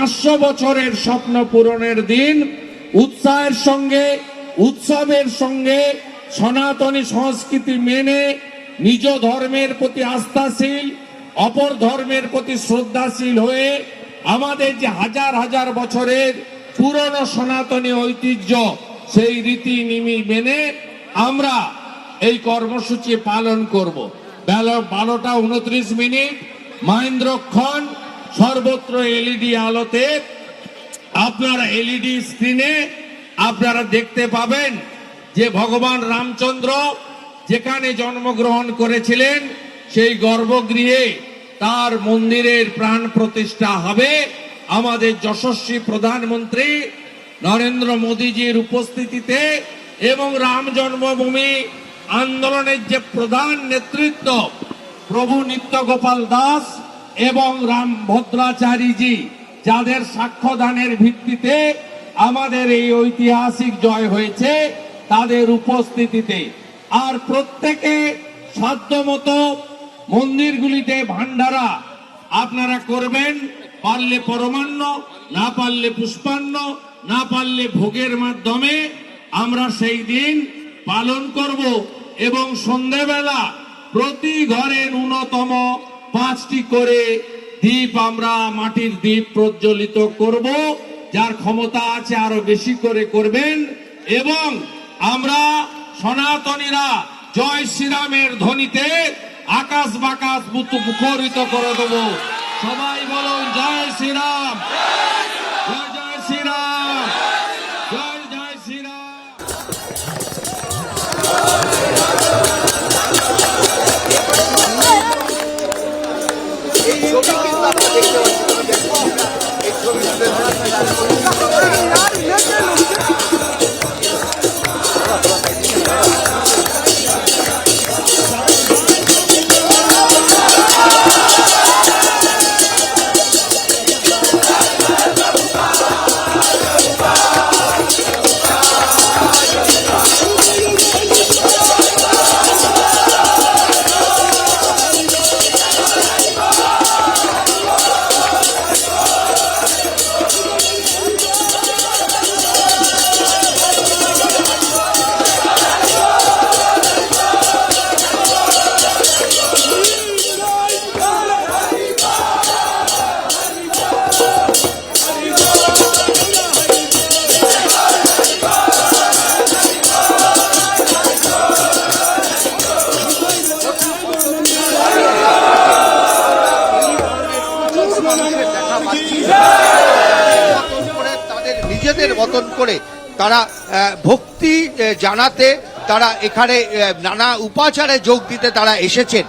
পাঁচশো বছরের স্বপ্ন পূরণের দিন, উৎসাহের সঙ্গে, উৎসবের সঙ্গে সনাতনী সংস্কৃতি মেনে নিজ ধর্মের প্রতি আস্থাশীল, অপর ধর্মের প্রতি শ্রদ্ধাশীল হয়ে আমাদের যে হাজার হাজার বছরের পুরনো সনাতনী ঐতিহ্য, সেই রীতি নিমি মেনে আমরা এই কর্মসূচি পালন করব। বেলা বারোটা উনত্রিশ মিনিট, মহেন্দ্রক্ষণ সর্বত্র এলইডি আলোতে আপনারা এলইডি স্ক্রিনে আপনারা দেখতে পাবেন যে ভগবান রামচন্দ্র যেখানে জন্মগ্রহণ করেছিলেন, সেই গর্ভগৃহে তার মন্দিরের প্রাণ প্রতিষ্ঠা হবে। আমাদের যশস্বী প্রধানমন্ত্রী নরেন্দ্র মোদীজির উপস্থিতিতে এবং রাম জন্মভূমি আন্দোলনের যে প্রধান নেতৃত্ব, প্রভু নিত্যগোপাল দাস এবং রাম ভদ্রাচারীজি যাদের সাক্ষ্যদানের ভিত্তিতে আমাদের এই ঐতিহাসিক জয় হয়েছে, তাদের উপস্থিতিতে। আর প্রত্যেকে সাধ্যমতো মন্দিরগুলিতে ভান্ডারা আপনারা করবেন, পারলে পরমান্ন, না পারলে পুষ্পান্ন, না পারলে ভোগের মাধ্যমে আমরা সেই দিন পালন করব এবং সন্ধেবেলা প্রতি ঘরে ন্যূনতম পাঁচটি করে দ্বীপ আমরা মাটির দ্বীপ প্রজ্বলিত করব। যার ক্ষমতা আছে আরও বেশি করে করবেন। এবং আমরা সনাতনীরা জয় শ্রীরামের ধ্বনিতে আকাশ বাকাশ মুখরিত করে দেব। সবাই বলুন, জয় শ্রীরাম। জয় জয় শ্রীরাম। জয় জয় শ্রীরাম। মানুষের দেখা পাচ্ছি। মতন করে তাদের নিজেদের মতন করে তারা ভক্তি জানাতে তারা এখানে নানা উপাচারে যোগ দিতে তারা এসেছেন।